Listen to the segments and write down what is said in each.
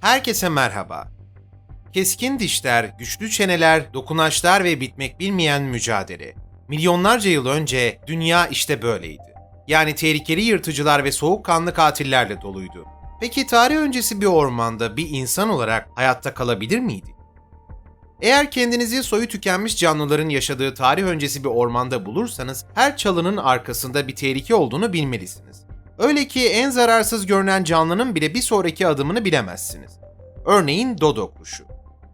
Herkese merhaba. Keskin dişler, güçlü çeneler, dokunaçlar ve bitmek bilmeyen mücadele. Milyonlarca yıl önce dünya işte böyleydi. Yani tehlikeli yırtıcılar ve soğukkanlı katillerle doluydu. Peki tarih öncesi bir ormanda bir insan olarak hayatta kalabilir miydi? Eğer kendinizi soyu tükenmiş canlıların yaşadığı tarih öncesi bir ormanda bulursanız her çalının arkasında bir tehlike olduğunu bilmelisiniz. Öyle ki en zararsız görünen canlının bile bir sonraki adımını bilemezsiniz. Örneğin dodo kuşu.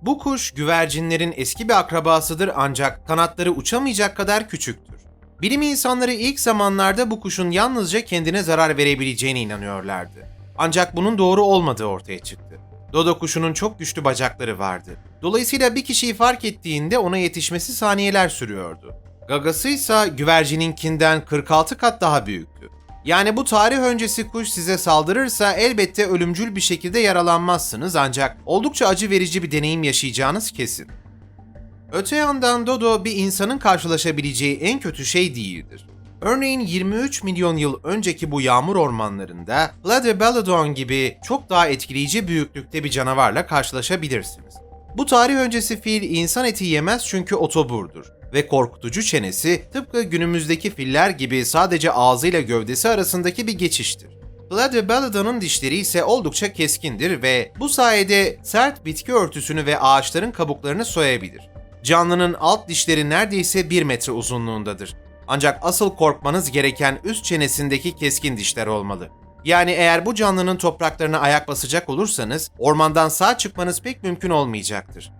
Bu kuş güvercinlerin eski bir akrabasıdır ancak kanatları uçamayacak kadar küçüktür. Bilim insanları ilk zamanlarda bu kuşun yalnızca kendine zarar verebileceğine inanıyorlardı. Ancak bunun doğru olmadığı ortaya çıktı. Dodo kuşunun çok güçlü bacakları vardı. Dolayısıyla bir kişiyi fark ettiğinde ona yetişmesi saniyeler sürüyordu. Gagası ise güvercininkinden 46 kat daha büyüktü. Yani bu tarih öncesi kuş size saldırırsa elbette ölümcül bir şekilde yaralanmazsınız ancak oldukça acı verici bir deneyim yaşayacağınız kesin. Öte yandan Dodo bir insanın karşılaşabileceği en kötü şey değildir. Örneğin 23 milyon yıl önceki bu yağmur ormanlarında Platypelodon gibi çok daha etkileyici büyüklükte bir canavarla karşılaşabilirsiniz. Bu tarih öncesi fil insan eti yemez çünkü otoburdur ve korkutucu çenesi tıpkı günümüzdeki filler gibi sadece ağzıyla gövdesi arasındaki bir geçiştir. Platypelodon'un dişleri ise oldukça keskindir ve bu sayede sert bitki örtüsünü ve ağaçların kabuklarını soyabilir. Canlının alt dişleri neredeyse 1 metre uzunluğundadır. Ancak asıl korkmanız gereken üst çenesindeki keskin dişler olmalı. Yani eğer bu canlının topraklarına ayak basacak olursanız ormandan sağ çıkmanız pek mümkün olmayacaktır.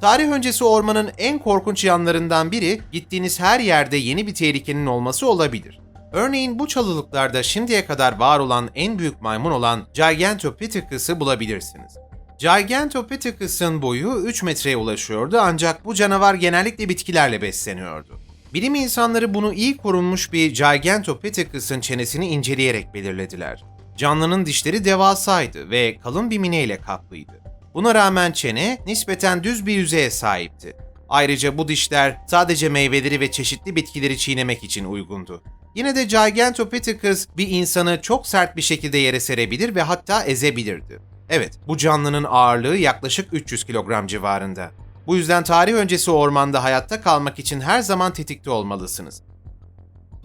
Tarih öncesi ormanın en korkunç yanlarından biri gittiğiniz her yerde yeni bir tehlikenin olması olabilir. Örneğin bu çalılıklarda şimdiye kadar var olan en büyük maymun olan Gigantopithecus'ı bulabilirsiniz. Gigantopithecus'ın boyu 3 metreye ulaşıyordu ancak bu canavar genellikle bitkilerle besleniyordu. Bilim insanları bunu iyi korunmuş bir Gigantopithecus'ın çenesini inceleyerek belirlediler. Canlının dişleri devasaydı ve kalın bir mineyle kaplıydı. Buna rağmen çene nispeten düz bir yüzeye sahipti. Ayrıca bu dişler sadece meyveleri ve çeşitli bitkileri çiğnemek için uygundu. Yine de Gigantopithecus bir insanı çok sert bir şekilde yere serebilir ve hatta ezebilirdi. Evet, bu canlının ağırlığı yaklaşık 300 kilogram civarında. Bu yüzden tarih öncesi ormanda hayatta kalmak için her zaman tetikte olmalısınız.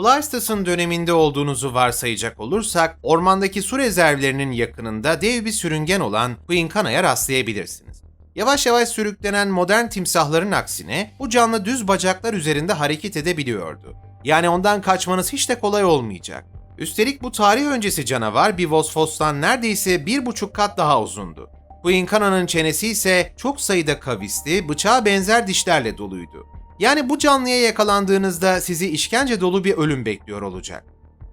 Pleistocene döneminde olduğunuzu varsayacak olursak, ormandaki su rezervlerinin yakınında dev bir sürüngen olan Quincanna'ya rastlayabilirsiniz. Yavaş yavaş sürüklenen modern timsahların aksine bu canlı düz bacaklar üzerinde hareket edebiliyordu. Yani ondan kaçmanız hiç de kolay olmayacak. Üstelik bu tarih öncesi canavar bir Vosphos'tan neredeyse bir buçuk kat daha uzundu. Quincanna'nın çenesi ise çok sayıda kavisli, bıçağa benzer dişlerle doluydu. Yani bu canlıya yakalandığınızda sizi işkence dolu bir ölüm bekliyor olacak.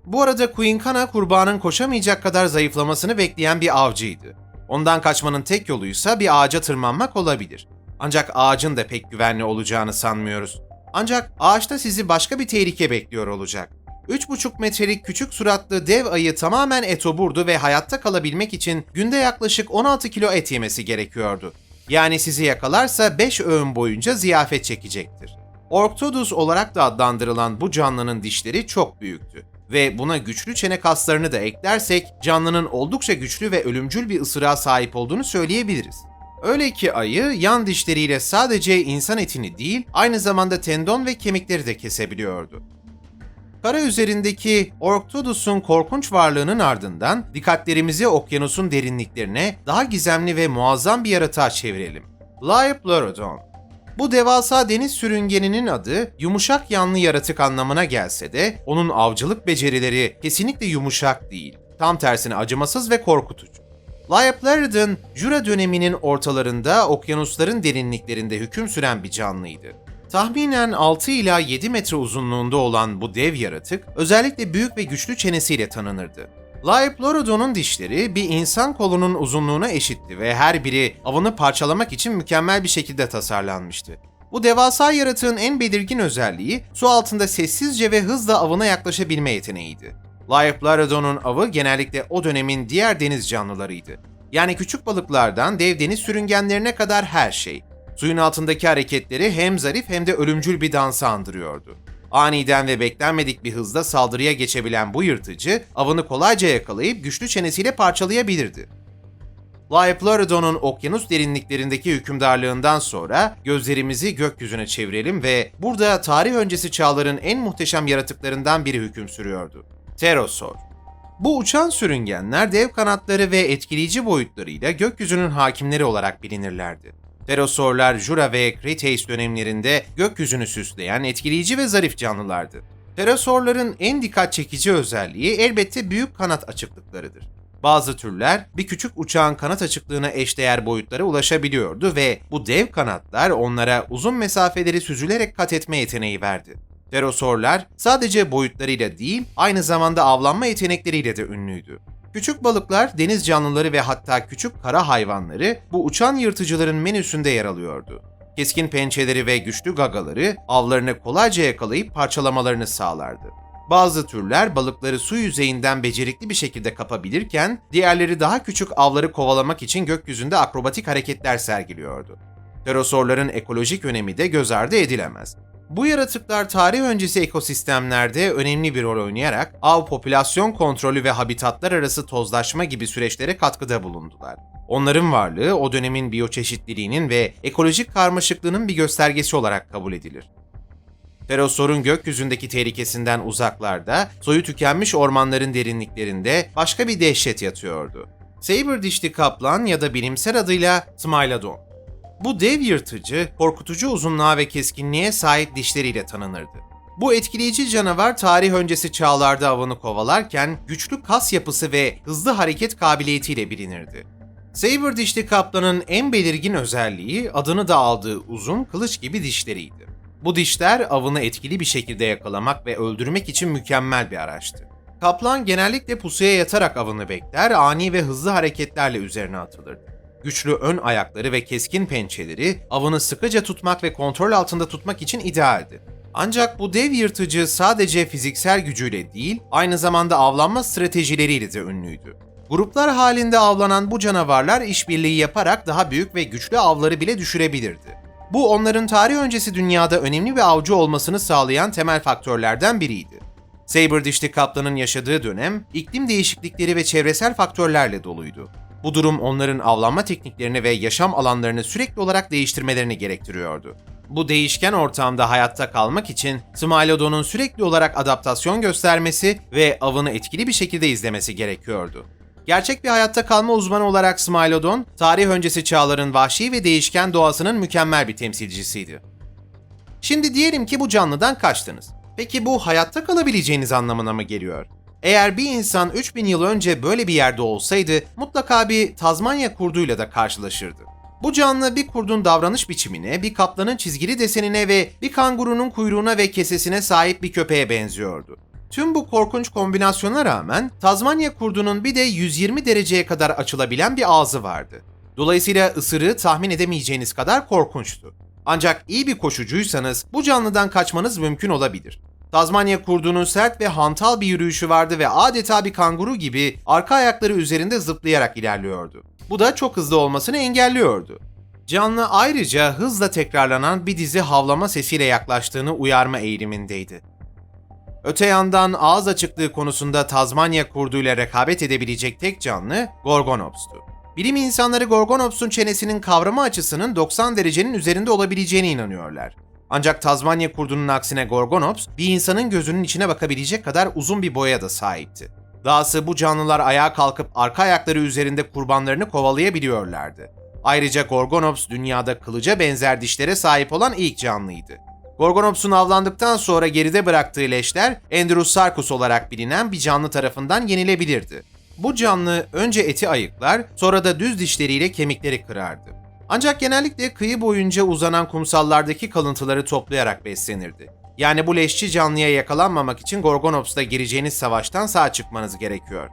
Bu arada Quincana kurbanın koşamayacak kadar zayıflamasını bekleyen bir avcıydı. Ondan kaçmanın tek yoluysa bir ağaca tırmanmak olabilir. Ancak ağacın da pek güvenli olacağını sanmıyoruz. Ancak ağaçta sizi başka bir tehlike bekliyor olacak. 3,5 metrelik küçük suratlı dev ayı tamamen etoburdu ve hayatta kalabilmek için günde yaklaşık 16 kilo et yemesi gerekiyordu. Yani sizi yakalarsa 5 öğün boyunca ziyafet çekecektir. Orktodus olarak da adlandırılan bu canlının dişleri çok büyüktü ve buna güçlü çene kaslarını da eklersek canlının oldukça güçlü ve ölümcül bir ısırığa sahip olduğunu söyleyebiliriz. Öyle ki ayı yan dişleriyle sadece insan etini değil, aynı zamanda tendon ve kemikleri de kesebiliyordu. Kara üzerindeki Orktodus'un korkunç varlığının ardından dikkatlerimizi okyanusun derinliklerine daha gizemli ve muazzam bir yaratığa çevirelim. Liopleurodon. Bu devasa deniz sürüngeninin adı yumuşak yanlı yaratık anlamına gelse de onun avcılık becerileri kesinlikle yumuşak değil. Tam tersine acımasız ve korkutucu. Liopleurodon, Jura döneminin ortalarında okyanusların derinliklerinde hüküm süren bir canlıydı. Tahminen 6 ila 7 metre uzunluğunda olan bu dev yaratık özellikle büyük ve güçlü çenesiyle tanınırdı. Liopleurodon'un dişleri bir insan kolunun uzunluğuna eşitti ve her biri avını parçalamak için mükemmel bir şekilde tasarlanmıştı. Bu devasa yaratığın en belirgin özelliği su altında sessizce ve hızla avına yaklaşabilme yeteneğiydi. Liopleurodon'un avı genellikle o dönemin diğer deniz canlılarıydı. Yani küçük balıklardan dev deniz sürüngenlerine kadar her şey. Suyun altındaki hareketleri hem zarif hem de ölümcül bir dansı andırıyordu. Aniden ve beklenmedik bir hızda saldırıya geçebilen bu yırtıcı, avını kolayca yakalayıp güçlü çenesiyle parçalayabilirdi. Laeplorodon'un okyanus derinliklerindeki hükümdarlığından sonra gözlerimizi gökyüzüne çevirelim ve burada tarih öncesi çağların en muhteşem yaratıklarından biri hüküm sürüyordu. Pterosaur. Bu uçan sürüngenler dev kanatları ve etkileyici boyutlarıyla gökyüzünün hakimleri olarak bilinirlerdi. Pterosaurlar Jura ve Cretaceous dönemlerinde gökyüzünü süsleyen etkileyici ve zarif canlılardı. Pterosaurların en dikkat çekici özelliği elbette büyük kanat açıklıklarıdır. Bazı türler bir küçük uçağın kanat açıklığına eşdeğer boyutlara ulaşabiliyordu ve bu dev kanatlar onlara uzun mesafeleri süzülerek kat etme yeteneği verdi. Pterosaurlar sadece boyutlarıyla değil, aynı zamanda avlanma yetenekleriyle de ünlüydü. Küçük balıklar, deniz canlıları ve hatta küçük kara hayvanları bu uçan yırtıcıların menüsünde yer alıyordu. Keskin pençeleri ve güçlü gagaları avlarını kolayca yakalayıp parçalamalarını sağlardı. Bazı türler balıkları su yüzeyinden becerikli bir şekilde kapabilirken, diğerleri daha küçük avları kovalamak için gökyüzünde akrobatik hareketler sergiliyordu. Pterosaurların ekolojik önemi de göz ardı edilemez. Bu yaratıklar tarih öncesi ekosistemlerde önemli bir rol oynayarak av popülasyon kontrolü ve habitatlar arası tozlaşma gibi süreçlere katkıda bulundular. Onların varlığı o dönemin biyoçeşitliliğinin ve ekolojik karmaşıklığının bir göstergesi olarak kabul edilir. Pterosaur'un gökyüzündeki tehlikesinden uzaklarda, soyu tükenmiş ormanların derinliklerinde başka bir dehşet yatıyordu. Saber dişli kaplan ya da bilimsel adıyla Smilodon. Bu dev yırtıcı, korkutucu uzunluğa ve keskinliğe sahip dişleriyle tanınırdı. Bu etkileyici canavar tarih öncesi çağlarda avını kovalarken güçlü kas yapısı ve hızlı hareket kabiliyetiyle bilinirdi. Saber dişli kaplanın en belirgin özelliği adını da aldığı uzun kılıç gibi dişleriydi. Bu dişler avını etkili bir şekilde yakalamak ve öldürmek için mükemmel bir araçtı. Kaplan genellikle pusuya yatarak avını bekler, ani ve hızlı hareketlerle üzerine atılırdı. Güçlü ön ayakları ve keskin pençeleri avını sıkıca tutmak ve kontrol altında tutmak için idealdi. Ancak bu dev yırtıcı sadece fiziksel gücüyle değil, aynı zamanda avlanma stratejileriyle de ünlüydü. Gruplar halinde avlanan bu canavarlar işbirliği yaparak daha büyük ve güçlü avları bile düşürebilirdi. Bu onların tarih öncesi dünyada önemli bir avcı olmasını sağlayan temel faktörlerden biriydi. Saber dişli kaplanın yaşadığı dönem iklim değişiklikleri ve çevresel faktörlerle doluydu. Bu durum onların avlanma tekniklerini ve yaşam alanlarını sürekli olarak değiştirmelerini gerektiriyordu. Bu değişken ortamda hayatta kalmak için Smilodon'un sürekli olarak adaptasyon göstermesi ve avını etkili bir şekilde izlemesi gerekiyordu. Gerçek bir hayatta kalma uzmanı olarak Smilodon, tarih öncesi çağların vahşi ve değişken doğasının mükemmel bir temsilcisiydi. Şimdi diyelim ki bu canlıdan kaçtınız. Peki bu hayatta kalabileceğiniz anlamına mı geliyor? Eğer bir insan 3000 yıl önce böyle bir yerde olsaydı mutlaka bir Tazmanya kurduyla da karşılaşırdı. Bu canlı bir kurdun davranış biçimine, bir kaplanın çizgili desenine ve bir kangurunun kuyruğuna ve kesesine sahip bir köpeğe benziyordu. Tüm bu korkunç kombinasyona rağmen Tazmanya kurdunun bir de 120 dereceye kadar açılabilen bir ağzı vardı. Dolayısıyla ısırığı tahmin edemeyeceğiniz kadar korkunçtu. Ancak iyi bir koşucuysanız bu canlıdan kaçmanız mümkün olabilir. Tazmanya kurdunun sert ve hantal bir yürüyüşü vardı ve adeta bir kanguru gibi arka ayakları üzerinde zıplayarak ilerliyordu. Bu da çok hızlı olmasını engelliyordu. Canlı ayrıca hızla tekrarlanan bir dizi havlama sesiyle yaklaştığını uyarma eğilimindeydi. Öte yandan ağız açıklığı konusunda Tazmanya kurduyla rekabet edebilecek tek canlı Gorgonops'tu. Bilim insanları Gorgonops'un çenesinin kavrama açısının 90 derecenin üzerinde olabileceğine inanıyorlar. Ancak Tazmanya kurdunun aksine Gorgonops bir insanın gözünün içine bakabilecek kadar uzun bir boya da sahipti. Dahası bu canlılar ayağa kalkıp arka ayakları üzerinde kurbanlarını kovalayabiliyorlardı. Ayrıca Gorgonops dünyada kılıca benzer dişlere sahip olan ilk canlıydı. Gorgonops'un avlandıktan sonra geride bıraktığı leşler Andrewsarchus olarak bilinen bir canlı tarafından yenilebilirdi. Bu canlı önce eti ayıklar, sonra da düz dişleriyle kemikleri kırardı. Ancak genellikle kıyı boyunca uzanan kumsallardaki kalıntıları toplayarak beslenirdi. Yani bu leşçi canlıya yakalanmamak için Gorgonops'ta gireceğiniz savaştan sağ çıkmanız gerekiyor.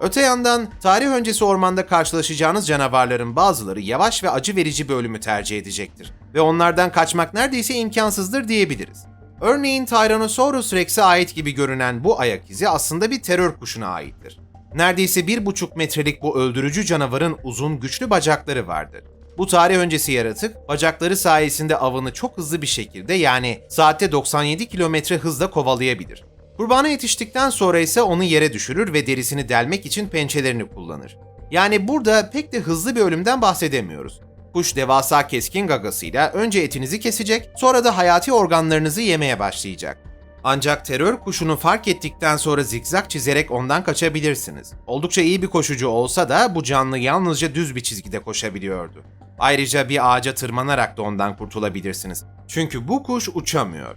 Öte yandan tarih öncesi ormanda karşılaşacağınız canavarların bazıları yavaş ve acı verici bir ölümü tercih edecektir. Ve onlardan kaçmak neredeyse imkansızdır diyebiliriz. Örneğin Tyrannosaurus Rex'e ait gibi görünen bu ayak izi aslında bir terör kuşuna aittir. Neredeyse 1,5 metrelik bu öldürücü canavarın uzun güçlü bacakları vardır. Bu tarih öncesi yaratık bacakları sayesinde avını çok hızlı bir şekilde yani saatte 97 kilometre hızla kovalayabilir. Kurbana yetiştikten sonra ise onu yere düşürür ve derisini delmek için pençelerini kullanır. Yani burada pek de hızlı bir ölümden bahsedemiyoruz. Kuş devasa keskin gagasıyla önce etinizi kesecek, sonra da hayati organlarınızı yemeye başlayacak. Ancak terör kuşunu fark ettikten sonra zikzak çizerek ondan kaçabilirsiniz. Oldukça iyi bir koşucu olsa da bu canlı yalnızca düz bir çizgide koşabiliyordu. Ayrıca bir ağaca tırmanarak da ondan kurtulabilirsiniz. Çünkü bu kuş uçamıyor.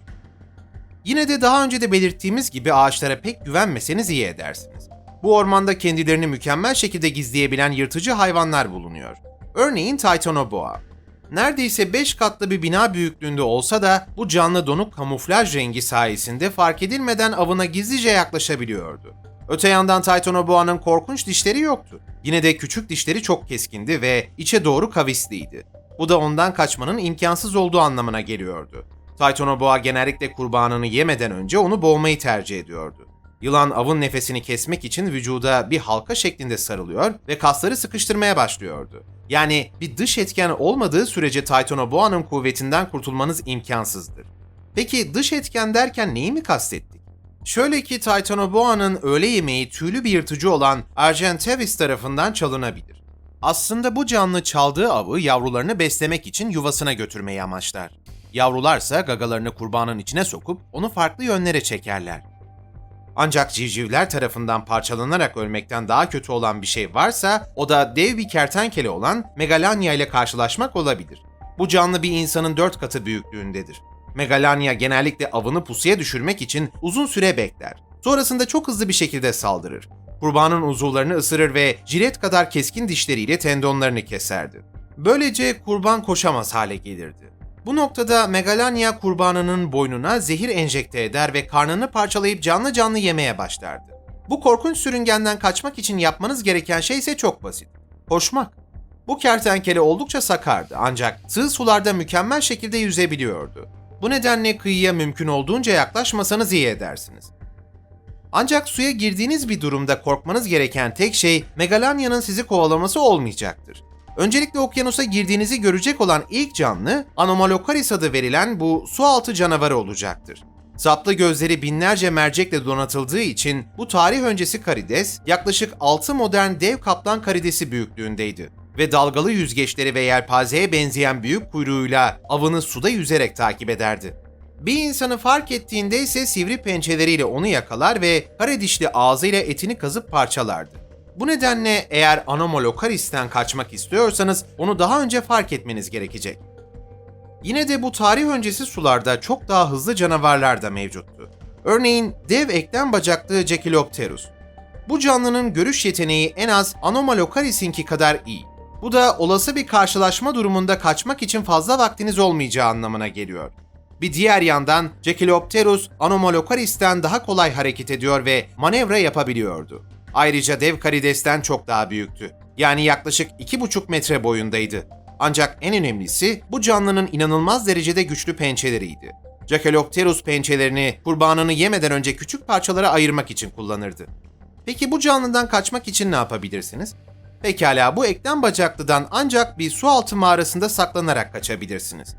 Yine de daha önce de belirttiğimiz gibi ağaçlara pek güvenmeseniz iyi edersiniz. Bu ormanda kendilerini mükemmel şekilde gizleyebilen yırtıcı hayvanlar bulunuyor. Örneğin Titanoboa. Neredeyse 5 katlı bir bina büyüklüğünde olsa da bu canlı donuk kamuflaj rengi sayesinde fark edilmeden avına gizlice yaklaşabiliyordu. Öte yandan Titanoboa'nın korkunç dişleri yoktu. Yine de küçük dişleri çok keskindi ve içe doğru kavisliydi. Bu da ondan kaçmanın imkansız olduğu anlamına geliyordu. Titanoboa genellikle kurbanını yemeden önce onu boğmayı tercih ediyordu. Yılan avın nefesini kesmek için vücuda bir halka şeklinde sarılıyor ve kasları sıkıştırmaya başlıyordu. Yani bir dış etken olmadığı sürece Titanoboa'nın kuvvetinden kurtulmanız imkansızdır. Peki dış etken derken neyi mi kastettik? Şöyle ki Titanoboa'nın öğle yemeği tüylü bir yırtıcı olan Argentavis tarafından çalınabilir. Aslında bu canlı çaldığı avı yavrularını beslemek için yuvasına götürmeyi amaçlar. Yavrularsa gagalarını kurbanın içine sokup onu farklı yönlere çekerler. Ancak civcivler tarafından parçalanarak ölmekten daha kötü olan bir şey varsa o da dev bir kertenkele olan Megalania ile karşılaşmak olabilir. Bu canlı bir insanın dört katı büyüklüğündedir. Megalania genellikle avını pusuya düşürmek için uzun süre bekler. Sonrasında çok hızlı bir şekilde saldırır. Kurbanın uzuvlarını ısırır ve jilet kadar keskin dişleriyle tendonlarını keserdi. Böylece kurban koşamaz hale gelirdi. Bu noktada Megalania kurbanının boynuna zehir enjekte eder ve karnını parçalayıp canlı canlı yemeye başlardı. Bu korkunç sürüngenden kaçmak için yapmanız gereken şey ise çok basit. Koşmak. Bu kertenkele oldukça sakardı ancak sığ sularda mükemmel şekilde yüzebiliyordu. Bu nedenle kıyıya mümkün olduğunca yaklaşmasanız iyi edersiniz. Ancak suya girdiğiniz bir durumda korkmanız gereken tek şey Megalania'nın sizi kovalaması olmayacaktır. Öncelikle okyanusa girdiğinizi görecek olan ilk canlı Anomalocaris adı verilen bu sualtı canavarı olacaktır. Saplı gözleri binlerce mercekle donatıldığı için bu tarih öncesi karides yaklaşık 6 modern dev kaplan karidesi büyüklüğündeydi ve dalgalı yüzgeçleri ve yelpazeye benzeyen büyük kuyruğuyla avını suda yüzerek takip ederdi. Bir insanı fark ettiğinde ise sivri pençeleriyle onu yakalar ve kare dişli ağzıyla etini kazıp parçalardı. Bu nedenle eğer Anomalocaris'ten kaçmak istiyorsanız onu daha önce fark etmeniz gerekecek. Yine de bu tarih öncesi sularda çok daha hızlı canavarlar da mevcuttu. Örneğin dev eklem bacaklı Cephilopterus. Bu canlının görüş yeteneği en az Anomalocaris'inki kadar iyi. Bu da olası bir karşılaşma durumunda kaçmak için fazla vaktiniz olmayacağı anlamına geliyor. Bir diğer yandan Cephilopterus Anomalocaris'ten daha kolay hareket ediyor ve manevra yapabiliyordu. Ayrıca dev karidesten çok daha büyüktü. Yani yaklaşık 2,5 metre boyundaydı. Ancak en önemlisi bu canlının inanılmaz derecede güçlü pençeleriydi. Jacalopterus pençelerini kurbanını yemeden önce küçük parçalara ayırmak için kullanırdı. Peki bu canlıdan kaçmak için ne yapabilirsiniz? Pekala bu eklem bacaklıdan ancak bir su altı mağarasında saklanarak kaçabilirsiniz.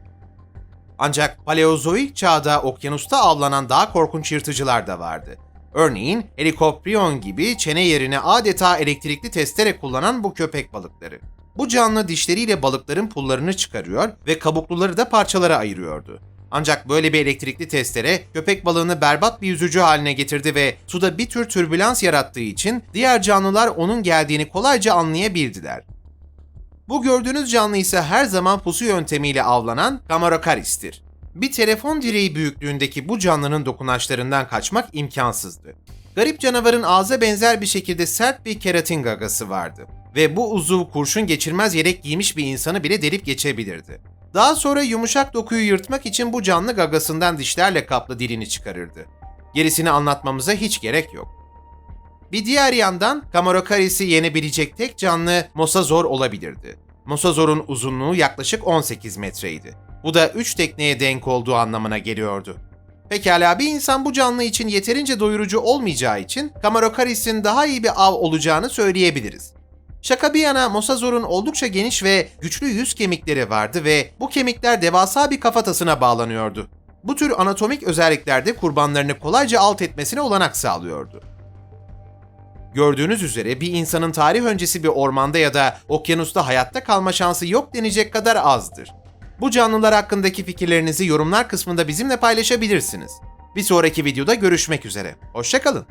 Ancak Paleozoik çağda okyanusta avlanan daha korkunç yırtıcılar da vardı. Örneğin helikoprion gibi çene yerine adeta elektrikli testere kullanan bu köpek balıkları. Bu canlı dişleriyle balıkların pullarını çıkarıyor ve kabukluları da parçalara ayırıyordu. Ancak böyle bir elektrikli testere köpek balığını berbat bir yüzücü haline getirdi ve suda bir tür türbülans yarattığı için diğer canlılar onun geldiğini kolayca anlayabildiler. Bu gördüğünüz canlı ise her zaman pusu yöntemiyle avlanan Camaracaris'tir. Bir telefon direği büyüklüğündeki bu canlının dokunaçlarından kaçmak imkansızdı. Garip canavarın ağza benzer bir şekilde sert bir keratin gagası vardı ve bu uzuv kurşun geçirmez yelek giymiş bir insanı bile delip geçebilirdi. Daha sonra yumuşak dokuyu yırtmak için bu canlı gagasından dişlerle kaplı dilini çıkarırdı. Gerisini anlatmamıza hiç gerek yok. Bir diğer yandan Camaracaris'i yenebilecek tek canlı Mosazor olabilirdi. Mosazor'un uzunluğu yaklaşık 18 metreydi. Bu da 3 tekneye denk olduğu anlamına geliyordu. Pekala bir insan bu canlı için yeterince doyurucu olmayacağı için Camaracaris'in daha iyi bir av olacağını söyleyebiliriz. Şaka bir yana Mosazor'un oldukça geniş ve güçlü yüz kemikleri vardı ve bu kemikler devasa bir kafatasına bağlanıyordu. Bu tür anatomik özellikler de kurbanlarını kolayca alt etmesine olanak sağlıyordu. Gördüğünüz üzere bir insanın tarih öncesi bir ormanda ya da okyanusta hayatta kalma şansı yok denecek kadar azdır. Bu canlılar hakkındaki fikirlerinizi yorumlar kısmında bizimle paylaşabilirsiniz. Bir sonraki videoda görüşmek üzere. Hoşçakalın.